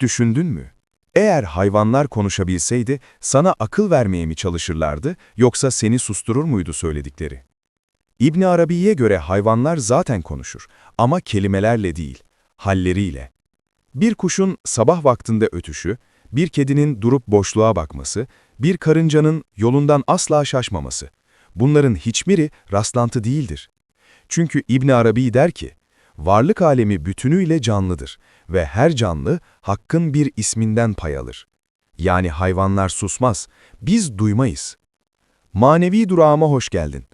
Düşündün mü? Eğer hayvanlar konuşabilseydi sana akıl vermeye mi çalışırlardı yoksa seni susturur muydu söyledikleri? İbn Arabi'ye göre hayvanlar zaten konuşur ama kelimelerle değil, halleriyle. Bir kuşun sabah vaktinde ötüşü, bir kedinin durup boşluğa bakması, bir karıncanın yolundan asla şaşmaması. Bunların hiçbiri rastlantı değildir. Çünkü İbn Arabi der ki, varlık alemi bütünüyle canlıdır ve her canlı hakkın bir isminden pay alır. Yani hayvanlar susmaz, biz duymayız. Manevi durağıma hoş geldin.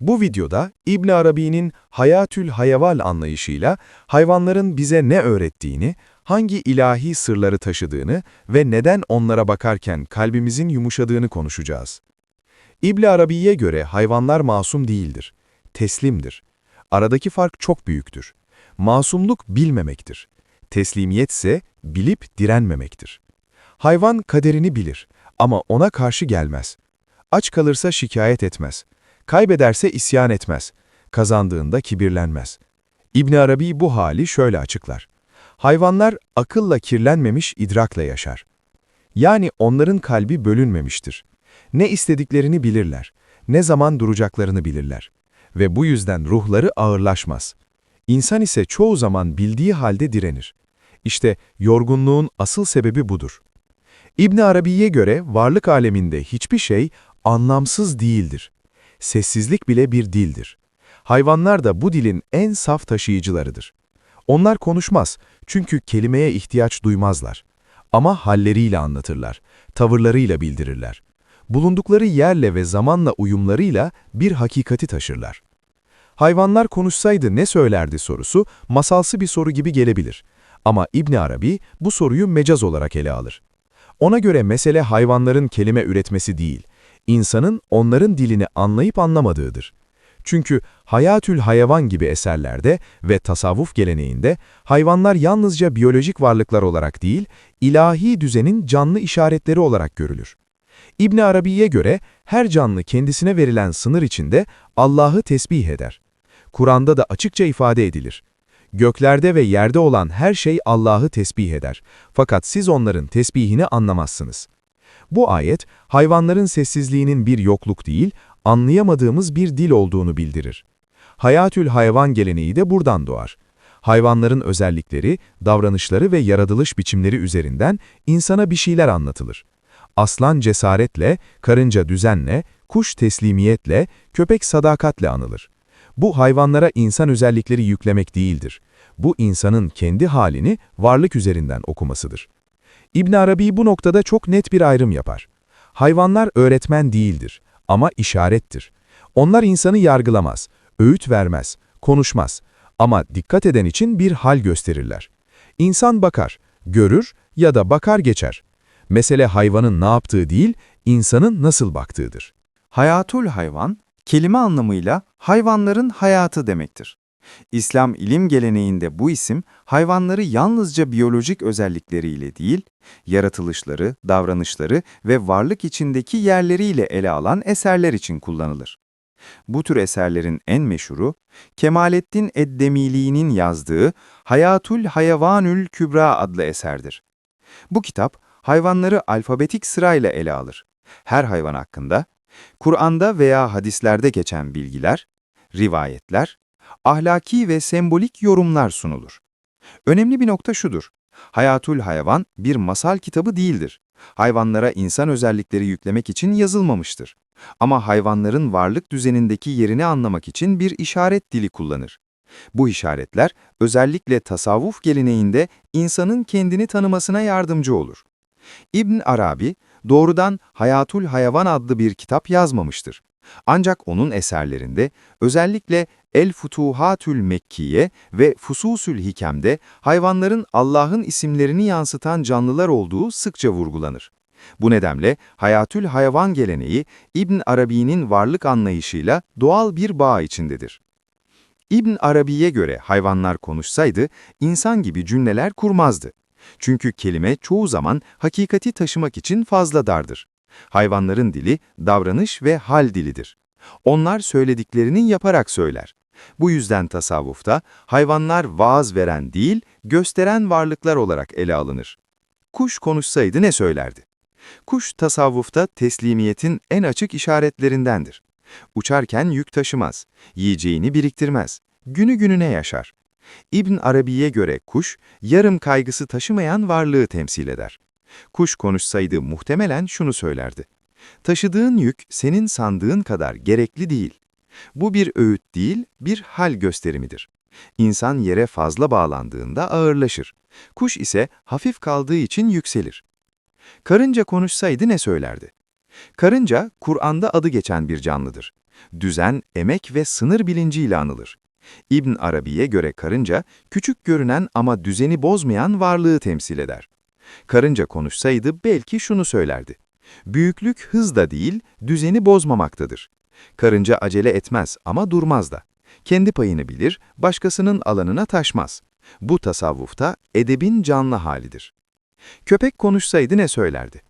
Bu videoda İbn Arabi'nin Hayatül Hayaval anlayışıyla hayvanların bize ne öğrettiğini, hangi ilahi sırları taşıdığını ve neden onlara bakarken kalbimizin yumuşadığını konuşacağız. İbn Arabi'ye göre hayvanlar masum değildir, teslimdir. Aradaki fark çok büyüktür. Masumluk bilmemektir. Teslimiyet ise bilip direnmemektir. Hayvan kaderini bilir ama ona karşı gelmez. Aç kalırsa şikayet etmez. Kaybederse isyan etmez. Kazandığında kibirlenmez. İbn Arabi bu hali şöyle açıklar. Hayvanlar akılla kirlenmemiş idrakla yaşar. Yani onların kalbi bölünmemiştir. Ne istediklerini bilirler, ne zaman duracaklarını bilirler. Ve bu yüzden ruhları ağırlaşmaz. İnsan ise çoğu zaman bildiği halde direnir. İşte yorgunluğun asıl sebebi budur. İbn Arabi'ye göre varlık aleminde hiçbir şey anlamsız değildir. Sessizlik bile bir dildir. Hayvanlar da bu dilin en saf taşıyıcılarıdır. Onlar konuşmaz çünkü kelimeye ihtiyaç duymazlar. Ama halleriyle anlatırlar, tavırlarıyla bildirirler. Bulundukları yerle ve zamanla uyumlarıyla bir hakikati taşırlar. Hayvanlar konuşsaydı ne söylerdi sorusu masalsı bir soru gibi gelebilir. Ama İbn Arabi bu soruyu mecaz olarak ele alır. Ona göre mesele hayvanların kelime üretmesi değil, insanın onların dilini anlayıp anlamadığıdır. Çünkü Hayatül Hayvan gibi eserlerde ve tasavvuf geleneğinde hayvanlar yalnızca biyolojik varlıklar olarak değil, ilahi düzenin canlı işaretleri olarak görülür. İbn Arabi'ye göre her canlı kendisine verilen sınır içinde Allah'ı tesbih eder. Kur'an'da da açıkça ifade edilir. Göklerde ve yerde olan her şey Allah'ı tesbih eder. Fakat siz onların tesbihini anlamazsınız. Bu ayet, hayvanların sessizliğinin bir yokluk değil, anlayamadığımız bir dil olduğunu bildirir. Hayatül hayvan geleneği de buradan doğar. Hayvanların özellikleri, davranışları ve yaratılış biçimleri üzerinden insana bir şeyler anlatılır. Aslan cesaretle, karınca düzenle, kuş teslimiyetle, köpek sadakatle anılır. Bu hayvanlara insan özellikleri yüklemek değildir. Bu insanın kendi halini varlık üzerinden okumasıdır. İbn Arabi bu noktada çok net bir ayrım yapar. Hayvanlar öğretmen değildir ama işarettir. Onlar insanı yargılamaz, öğüt vermez, konuşmaz ama dikkat eden için bir hal gösterirler. İnsan bakar, görür ya da bakar geçer. Mesele hayvanın ne yaptığı değil, insanın nasıl baktığıdır. Hayatul hayvan, kelime anlamıyla hayvanların hayatı demektir. İslam ilim geleneğinde bu isim, hayvanları yalnızca biyolojik özellikleriyle değil, yaratılışları, davranışları ve varlık içindeki yerleriyle ele alan eserler için kullanılır. Bu tür eserlerin en meşhuru, Kemalettin Eddemili'nin yazdığı Hayatul Hayvanül Kübra adlı eserdir. Bu kitap, hayvanları alfabetik sırayla ele alır. Her hayvan hakkında, Kur'an'da veya hadislerde geçen bilgiler, rivayetler, ahlaki ve sembolik yorumlar sunulur. Önemli bir nokta şudur. Hayatul Hayvan bir masal kitabı değildir. Hayvanlara insan özellikleri yüklemek için yazılmamıştır. Ama hayvanların varlık düzenindeki yerini anlamak için bir işaret dili kullanır. Bu işaretler özellikle tasavvuf geleneğinde insanın kendini tanımasına yardımcı olur. İbn Arabi doğrudan Hayatul Hayvan adlı bir kitap yazmamıştır. Ancak onun eserlerinde özellikle El Futuhatül Mekkiye ve Fususül Hikem'de hayvanların Allah'ın isimlerini yansıtan canlılar olduğu sıkça vurgulanır. Bu nedenle Hayatül Hayvan geleneği İbn Arabi'nin varlık anlayışıyla doğal bir bağ içindedir. İbn Arabi'ye göre hayvanlar konuşsaydı insan gibi cümleler kurmazdı. Çünkü kelime çoğu zaman hakikati taşımak için fazla dardır. Hayvanların dili davranış ve hal dilidir. Onlar söylediklerini yaparak söyler. Bu yüzden tasavvufta hayvanlar vaaz veren değil, gösteren varlıklar olarak ele alınır. kuş konuşsaydı ne söylerdi? Kuş tasavvufta teslimiyetin en açık işaretlerindendir. Uçarken yük taşımaz, yiyeceğini biriktirmez, günü gününe yaşar. İbn Arabi'ye göre kuş, yarım kaygısı taşımayan varlığı temsil eder. Kuş konuşsaydı muhtemelen şunu söylerdi. Taşıdığın yük senin sandığın kadar gerekli değil. Bu bir öğüt değil, bir hal gösterimidir. İnsan yere fazla bağlandığında ağırlaşır. Kuş ise hafif kaldığı için yükselir. Karınca konuşsaydı ne söylerdi? Karınca, Kur'an'da adı geçen bir canlıdır. Düzen, emek ve sınır bilinciyle anılır. İbn Arabi'ye göre karınca, küçük görünen ama düzeni bozmayan varlığı temsil eder. Karınca konuşsaydı belki şunu söylerdi. Büyüklük hızda değil, düzeni bozmamaktadır. Karınca acele etmez ama durmaz da. Kendi payını bilir, başkasının alanına taşmaz. Bu tasavvufta edebin canlı halidir. Köpek konuşsaydı ne söylerdi?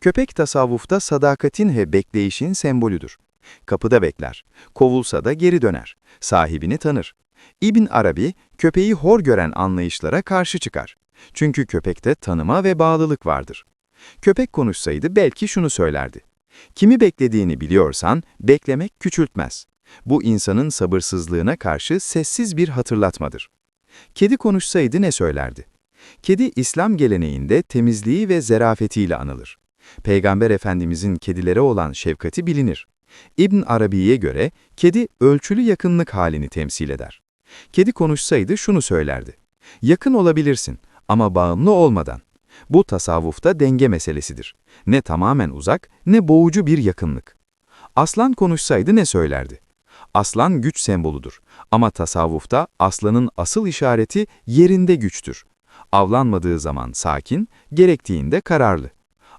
Köpek tasavvufta sadakatin ve bekleyişin sembolüdür. Kapıda bekler, kovulsa da geri döner, sahibini tanır. İbn Arabi, köpeği hor gören anlayışlara karşı çıkar. Çünkü köpekte tanıma ve bağlılık vardır. Köpek konuşsaydı belki şunu söylerdi. Kimi beklediğini biliyorsan, beklemek küçültmez. Bu insanın sabırsızlığına karşı sessiz bir hatırlatmadır. Kedi konuşsaydı ne söylerdi? Kedi, İslam geleneğinde temizliği ve zerafetiyle anılır. Peygamber Efendimizin kedilere olan şefkati bilinir. İbn Arabi'ye göre, kedi ölçülü yakınlık halini temsil eder. Kedi konuşsaydı şunu söylerdi. Yakın olabilirsin ama bağımlı olmadan. Bu tasavvufta denge meselesidir. Ne tamamen uzak, ne boğucu bir yakınlık. Aslan konuşsaydı ne söylerdi? Aslan güç semboludur ama tasavvufta aslanın asıl işareti yerinde güçtür. Avlanmadığı zaman sakin, gerektiğinde kararlı.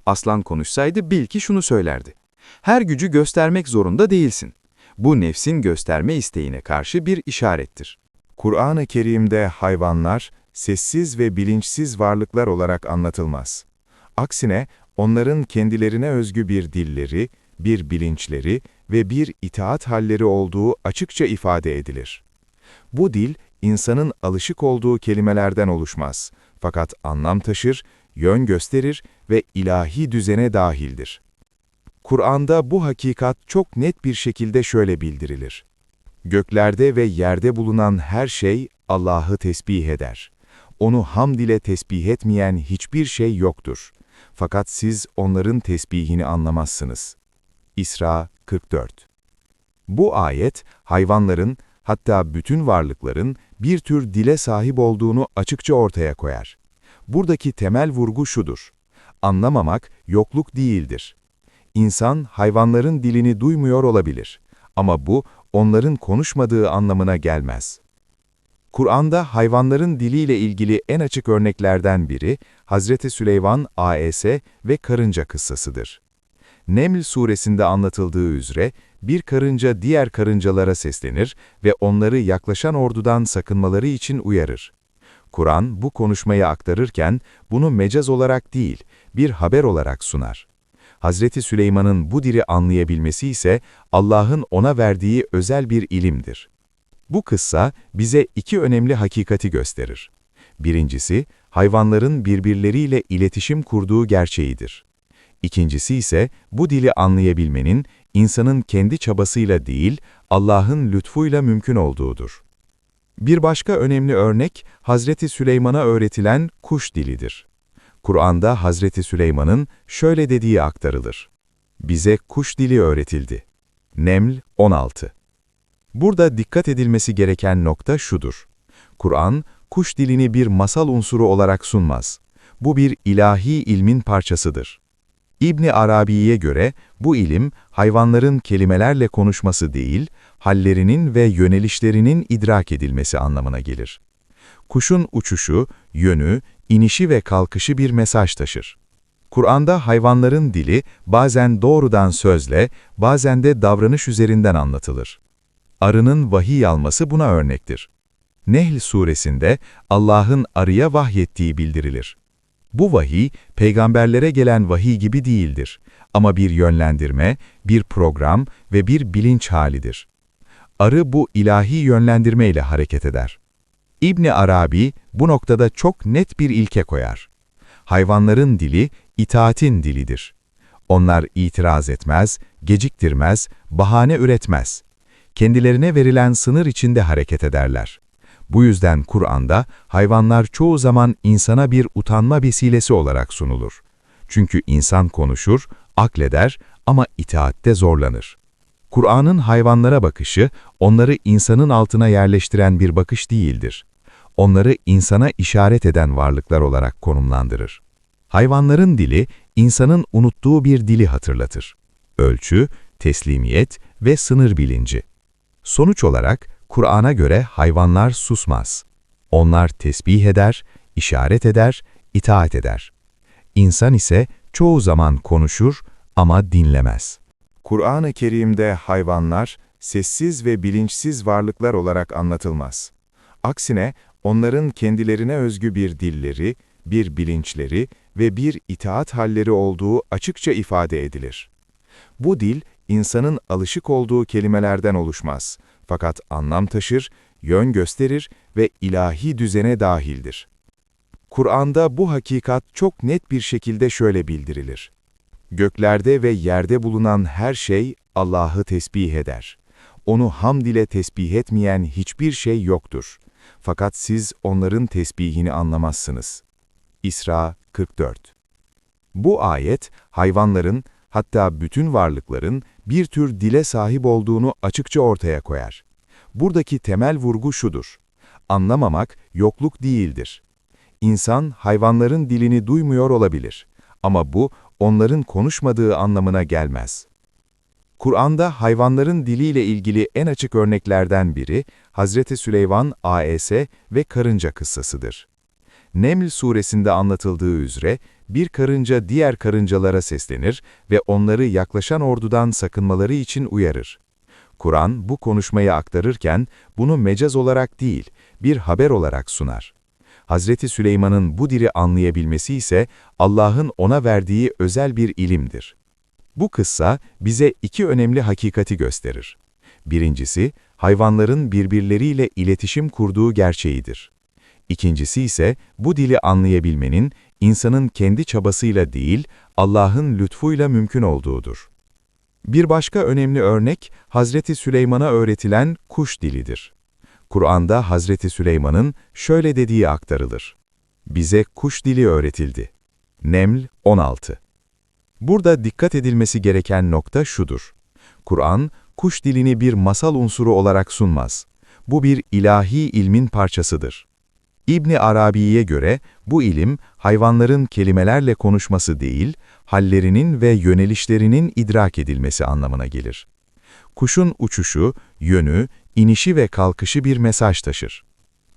Aslan konuşsaydı bil ki şunu söylerdi. Her gücü göstermek zorunda değilsin. Bu nefsin gösterme isteğine karşı bir işarettir. Kur'an-ı Kerim'de hayvanlar, sessiz ve bilinçsiz varlıklar olarak anlatılmaz. Aksine, onların kendilerine özgü bir dilleri, bir bilinçleri ve bir itaat halleri olduğu açıkça ifade edilir. Bu dil, insanın alışık olduğu kelimelerden oluşmaz, fakat anlam taşır, yön gösterir ve ilahi düzene dahildir. Kur'an'da bu hakikat çok net bir şekilde şöyle bildirilir. Göklerde ve yerde bulunan her şey Allah'ı tesbih eder. Onu hamd ile tesbih etmeyen hiçbir şey yoktur. Fakat siz onların tesbihini anlamazsınız. İsra 44 Bu ayet, hayvanların, hatta bütün varlıkların bir tür dile sahip olduğunu açıkça ortaya koyar. Buradaki temel vurgu şudur. Anlamamak yokluk değildir. İnsan hayvanların dilini duymuyor olabilir. Ama bu onların konuşmadığı anlamına gelmez. Kur'an'da hayvanların diliyle ilgili en açık örneklerden biri, Hazreti Süleyman, AES ve karınca kıssasıdır. Neml suresinde anlatıldığı üzere, bir karınca diğer karıncalara seslenir ve onları yaklaşan ordudan sakınmaları için uyarır. Kur'an bu konuşmayı aktarırken, bunu mecaz olarak değil, bir haber olarak sunar. Hazreti Süleyman'ın bu dili anlayabilmesi ise Allah'ın ona verdiği özel bir ilimdir. Bu kıssa bize iki önemli hakikati gösterir. Birincisi, hayvanların birbirleriyle iletişim kurduğu gerçeğidir. İkincisi ise bu dili anlayabilmenin insanın kendi çabasıyla değil, Allah'ın lütfuyla mümkün olduğudur. Bir başka önemli örnek, Hazreti Süleyman'a öğretilen kuş dilidir. Kur'an'da Hazreti Süleyman'ın şöyle dediği aktarılır. Bize kuş dili öğretildi. Neml 16 Burada dikkat edilmesi gereken nokta şudur. Kur'an, kuş dilini bir masal unsuru olarak sunmaz. Bu bir ilahi ilmin parçasıdır. İbni Arabi'ye göre bu ilim, hayvanların kelimelerle konuşması değil, hallerinin ve yönelişlerinin idrak edilmesi anlamına gelir. Kuşun uçuşu, yönü, inişi ve kalkışı bir mesaj taşır. Kur'an'da hayvanların dili bazen doğrudan sözle, bazen de davranış üzerinden anlatılır. Arının vahiy alması buna örnektir. Nehl suresinde Allah'ın arıya vahyettiği bildirilir. Bu vahiy, peygamberlere gelen vahiy gibi değildir ama bir yönlendirme, bir program ve bir bilinç halidir. Arı bu ilahi yönlendirme ile hareket eder. İbni Arabi bu noktada çok net bir ilke koyar. hayvanların dili itaatin dilidir. Onlar itiraz etmez, geciktirmez, bahane üretmez. Kendilerine verilen sınır içinde hareket ederler. Bu yüzden Kur'an'da hayvanlar çoğu zaman insana bir utanma vesilesi olarak sunulur. Çünkü insan konuşur, akleder ama itaatte zorlanır. Kur'an'ın hayvanlara bakışı, onları insanın altına yerleştiren bir bakış değildir. Onları insana işaret eden varlıklar olarak konumlandırır. Hayvanların dili, insanın unuttuğu bir dili hatırlatır. Ölçü, teslimiyet ve sınır bilinci. Sonuç olarak, Kur'an'a göre hayvanlar susmaz. Onlar tesbih eder, işaret eder, itaat eder. İnsan ise çoğu zaman konuşur ama dinlemez. Kur'an-ı Kerim'de hayvanlar sessiz ve bilinçsiz varlıklar olarak anlatılmaz. Aksine onların kendilerine özgü bir dilleri, bir bilinçleri ve bir itaat halleri olduğu açıkça ifade edilir. Bu dil, insanın alışık olduğu kelimelerden oluşmaz, fakat anlam taşır, yön gösterir ve ilahi düzene dahildir. Kur'an'da bu hakikat çok net bir şekilde şöyle bildirilir. Göklerde ve yerde bulunan her şey Allah'ı tesbih eder. Onu hamd ile tesbih etmeyen hiçbir şey yoktur. Fakat siz onların tesbihini anlamazsınız. İsra 44 Bu ayet, hayvanların, hatta bütün varlıkların bir tür dile sahip olduğunu açıkça ortaya koyar. Buradaki temel vurgu şudur. Anlamamak yokluk değildir. İnsan hayvanların dilini duymuyor olabilir. Ama bu onların konuşmadığı anlamına gelmez. Kur'an'da hayvanların diliyle ilgili en açık örneklerden biri, Hazreti Süleyman AES ve karınca kıssasıdır. Neml suresinde anlatıldığı üzere, bir karınca diğer karıncalara seslenir ve onları yaklaşan ordudan sakınmaları için uyarır. Kur'an bu konuşmayı aktarırken bunu mecaz olarak değil, bir haber olarak sunar. Hazreti Süleyman'ın bu dili anlayabilmesi ise Allah'ın ona verdiği özel bir ilimdir. Bu kıssa bize iki önemli hakikati gösterir. Birincisi, hayvanların birbirleriyle iletişim kurduğu gerçeğidir. İkincisi ise bu dili anlayabilmenin insanın kendi çabasıyla değil, Allah'ın lütfuyla mümkün olduğudur. Bir başka önemli örnek, Hazreti Süleyman'a öğretilen kuş dilidir. Kur'an'da Hazreti Süleyman'ın şöyle dediği aktarılır. Bize kuş dili öğretildi. Neml 16 Burada dikkat edilmesi gereken nokta şudur. Kur'an, kuş dilini bir masal unsuru olarak sunmaz. Bu bir ilahi ilmin parçasıdır. İbni Arabi'ye göre bu ilim, hayvanların kelimelerle konuşması değil, hallerinin ve yönelişlerinin idrak edilmesi anlamına gelir. Kuşun uçuşu, yönü, inişi ve kalkışı bir mesaj taşır.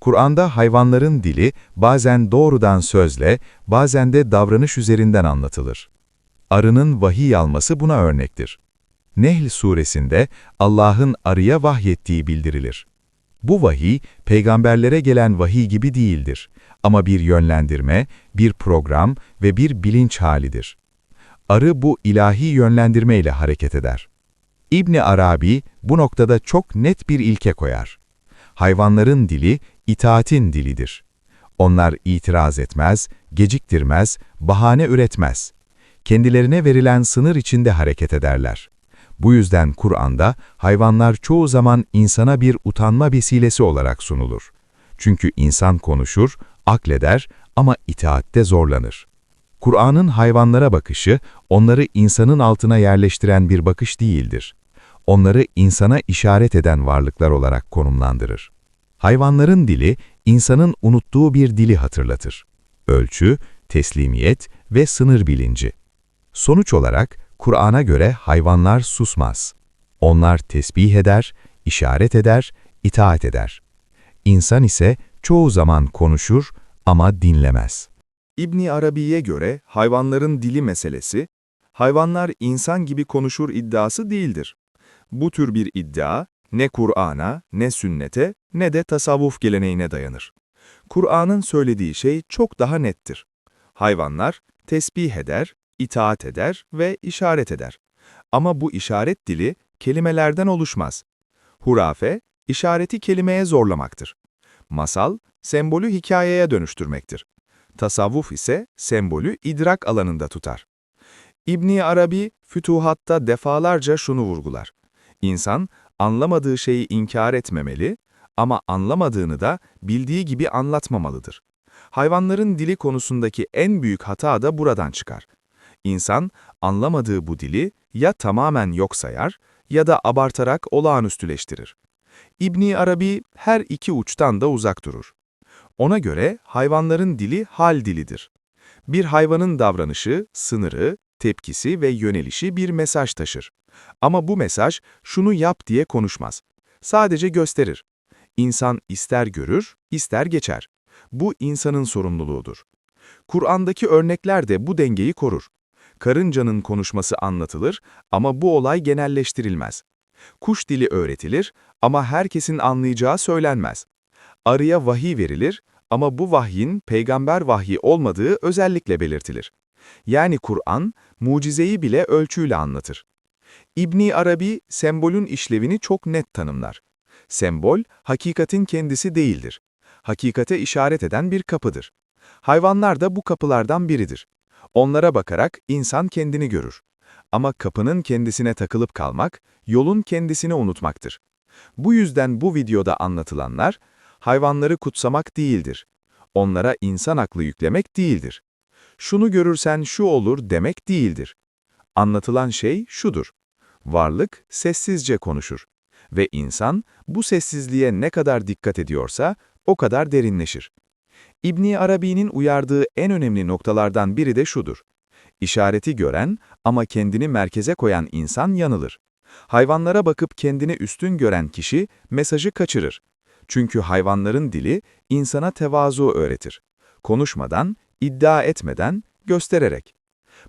Kur'an'da hayvanların dili bazen doğrudan sözle, bazen de davranış üzerinden anlatılır. Arının vahiy alması buna örnektir. Nehl suresinde Allah'ın arıya vahyettiği bildirilir. Bu vahiy, peygamberlere gelen vahiy gibi değildir ama bir yönlendirme, bir program ve bir bilinç halidir. Arı bu ilahi yönlendirme ile hareket eder. İbni Arabi bu noktada çok net bir ilke koyar. Hayvanların dili, itaatin dilidir. Onlar itiraz etmez, geciktirmez, bahane üretmez. Kendilerine verilen sınır içinde hareket ederler. Bu yüzden Kur'an'da hayvanlar çoğu zaman insana bir utanma vesilesi olarak sunulur. Çünkü insan konuşur, akleder ama itaatte zorlanır. Kur'an'ın hayvanlara bakışı, onları insanın altına yerleştiren bir bakış değildir. Onları insana işaret eden varlıklar olarak konumlandırır. Hayvanların dili, insanın unuttuğu bir dili hatırlatır. Ölçü, teslimiyet ve sınır bilinci. Sonuç olarak, Kur'an'a göre hayvanlar susmaz. Onlar tesbih eder, işaret eder, itaat eder. İnsan ise çoğu zaman konuşur ama dinlemez. İbni Arabi'ye göre hayvanların dili meselesi, hayvanlar insan gibi konuşur iddiası değildir. Bu tür bir iddia, ne Kur'an'a, ne sünnete, ne de tasavvuf geleneğine dayanır. Kur'an'ın söylediği şey çok daha nettir. Hayvanlar tesbih eder, itaat eder ve işaret eder. Ama bu işaret dili kelimelerden oluşmaz. Hurafe, işareti kelimeye zorlamaktır. Masal, sembolü hikayeye dönüştürmektir. Tasavvuf ise sembolü idrak alanında tutar. İbni Arabi, Fütuhat'ta defalarca şunu vurgular. İnsan, anlamadığı şeyi inkar etmemeli ama anlamadığını da bildiği gibi anlatmamalıdır. Hayvanların dili konusundaki en büyük hata da buradan çıkar. İnsan, anlamadığı bu dili ya tamamen yok sayar ya da abartarak olağanüstüleştirir. İbni Arabi her iki uçtan da uzak durur. Ona göre hayvanların dili hal dilidir. Bir hayvanın davranışı, sınırı, tepkisi ve yönelişi bir mesaj taşır. Ama bu mesaj şunu yap diye konuşmaz. Sadece gösterir. İnsan ister görür, ister geçer. Bu insanın sorumluluğudur. Kur'an'daki örnekler de bu dengeyi korur. Karıncanın konuşması anlatılır ama bu olay genelleştirilmez. Kuş dili öğretilir ama herkesin anlayacağı söylenmez. Arıya vahiy verilir ama bu vahyin peygamber vahyi olmadığı özellikle belirtilir. Yani Kur'an, mucizeyi bile ölçüyle anlatır. İbni Arabi, sembolün işlevini çok net tanımlar. Sembol, hakikatin kendisi değildir. Hakikate işaret eden bir kapıdır. Hayvanlar da bu kapılardan biridir. Onlara bakarak insan kendini görür. Ama kapının kendisine takılıp kalmak, yolun kendisini unutmaktır. Bu yüzden bu videoda anlatılanlar, hayvanları kutsamak değildir. Onlara insan aklı yüklemek değildir. Şunu görürsen şu olur demek değildir. Anlatılan şey şudur. Varlık sessizce konuşur. Ve insan bu sessizliğe ne kadar dikkat ediyorsa o kadar derinleşir. İbni Arabi'nin uyardığı en önemli noktalardan biri de şudur. İşareti gören ama kendini merkeze koyan insan yanılır. Hayvanlara bakıp kendini üstün gören kişi mesajı kaçırır. Çünkü hayvanların dili insana tevazu öğretir. Konuşmadan, iddia etmeden, göstererek.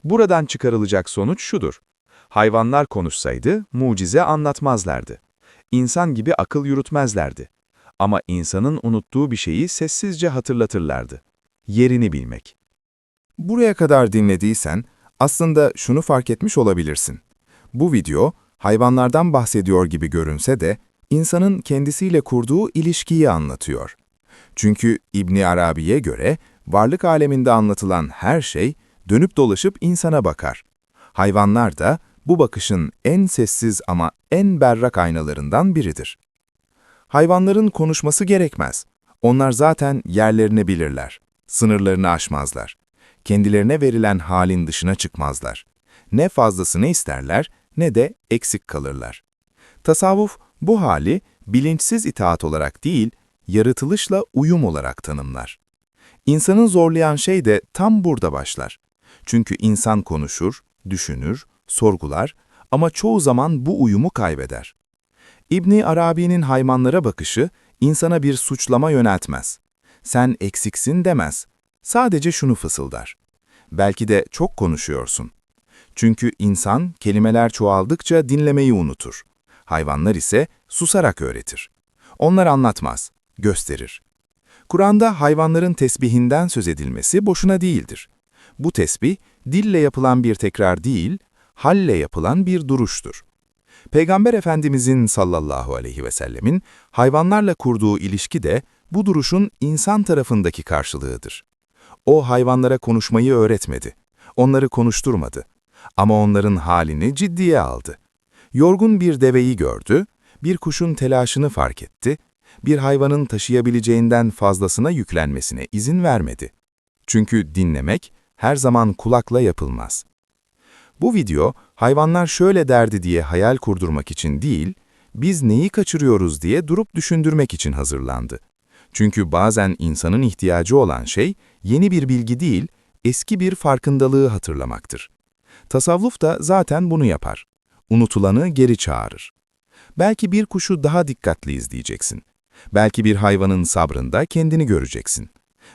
Buradan çıkarılacak sonuç şudur. Hayvanlar konuşsaydı mucize anlatmazlardı. İnsan gibi akıl yürütmezlerdi. Ama insanın unuttuğu bir şeyi sessizce hatırlatırlardı. Yerini bilmek. Buraya kadar dinlediysen, aslında şunu fark etmiş olabilirsin. Bu video, hayvanlardan bahsediyor gibi görünse de, insanın kendisiyle kurduğu ilişkiyi anlatıyor. Çünkü İbni Arabi'ye göre, varlık aleminde anlatılan her şey, dönüp dolaşıp insana bakar. Hayvanlar da, bu bakışın en sessiz ama en berrak aynalarından biridir. Hayvanların konuşması gerekmez. Onlar zaten yerlerini bilirler. Sınırlarını aşmazlar. Kendilerine verilen halin dışına çıkmazlar. Ne fazlasını isterler ne de eksik kalırlar. Tasavvuf bu hali bilinçsiz itaat olarak değil, yaratılışla uyum olarak tanımlar. İnsanın zorlayan şey de tam burada başlar. Çünkü insan konuşur, düşünür, sorgular ama çoğu zaman bu uyumu kaybeder. İbni Arabi'nin hayvanlara bakışı insana bir suçlama yöneltmez. Sen eksiksin demez. Sadece şunu fısıldar. Belki de çok konuşuyorsun. Çünkü insan kelimeler çoğaldıkça dinlemeyi unutur. Hayvanlar ise susarak öğretir. Onlar anlatmaz, gösterir. Kur'an'da hayvanların tesbihinden söz edilmesi boşuna değildir. Bu tesbih, dille yapılan bir tekrar değil, halle yapılan bir duruştur. Peygamber Efendimizin sallallahu aleyhi ve sellemin hayvanlarla kurduğu ilişki de bu duruşun insan tarafındaki karşılığıdır. O hayvanlara konuşmayı öğretmedi, onları konuşturmadı ama onların halini ciddiye aldı. Yorgun bir deveyi gördü, bir kuşun telaşını fark etti, bir hayvanın taşıyabileceğinden fazlasına yüklenmesine izin vermedi. Çünkü dinlemek her zaman kulakla yapılmaz. Bu video, hayvanlar şöyle derdi diye hayal kurdurmak için değil, biz neyi kaçırıyoruz diye durup düşündürmek için hazırlandı. Çünkü bazen insanın ihtiyacı olan şey, yeni bir bilgi değil, eski bir farkındalığı hatırlamaktır. Tasavvuf da zaten bunu yapar. Unutulanı geri çağırır. Belki bir kuşu daha dikkatli izleyeceksin. Belki bir hayvanın sabrında kendini göreceksin.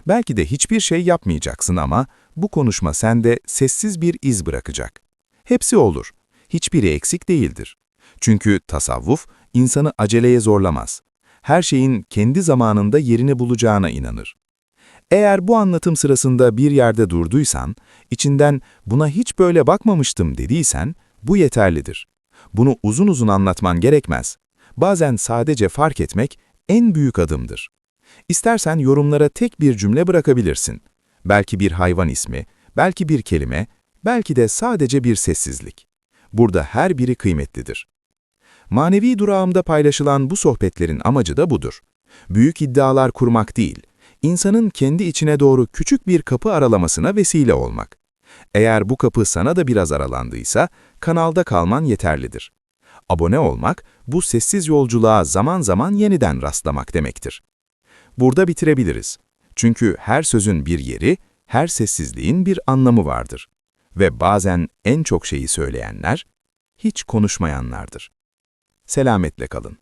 Belki de hiçbir şey yapmayacaksın ama bu konuşma sende sessiz bir iz bırakacak. Hepsi olur. Hiçbiri eksik değildir. Çünkü tasavvuf insanı aceleye zorlamaz. Her şeyin kendi zamanında yerini bulacağına inanır. Eğer bu anlatım sırasında bir yerde durduysan, içinden buna hiç böyle bakmamıştım dediysen, bu yeterlidir. Bunu uzun uzun anlatman gerekmez. Bazen sadece fark etmek en büyük adımdır. İstersen yorumlara tek bir cümle bırakabilirsin. Belki bir hayvan ismi, belki bir kelime, belki de sadece bir sessizlik. Burada her biri kıymetlidir. Manevi durağımda paylaşılan bu sohbetlerin amacı da budur. Büyük iddialar kurmak değil, insanın kendi içine doğru küçük bir kapı aralamasına vesile olmak. Eğer bu kapı sana da biraz aralandıysa, kanalda kalman yeterlidir. Abone olmak, bu sessiz yolculuğa zaman zaman yeniden rastlamak demektir. Burada bitirebiliriz. Çünkü her sözün bir yeri, her sessizliğin bir anlamı vardır. Ve bazen en çok şeyi söyleyenler, hiç konuşmayanlardır. Selametle kalın.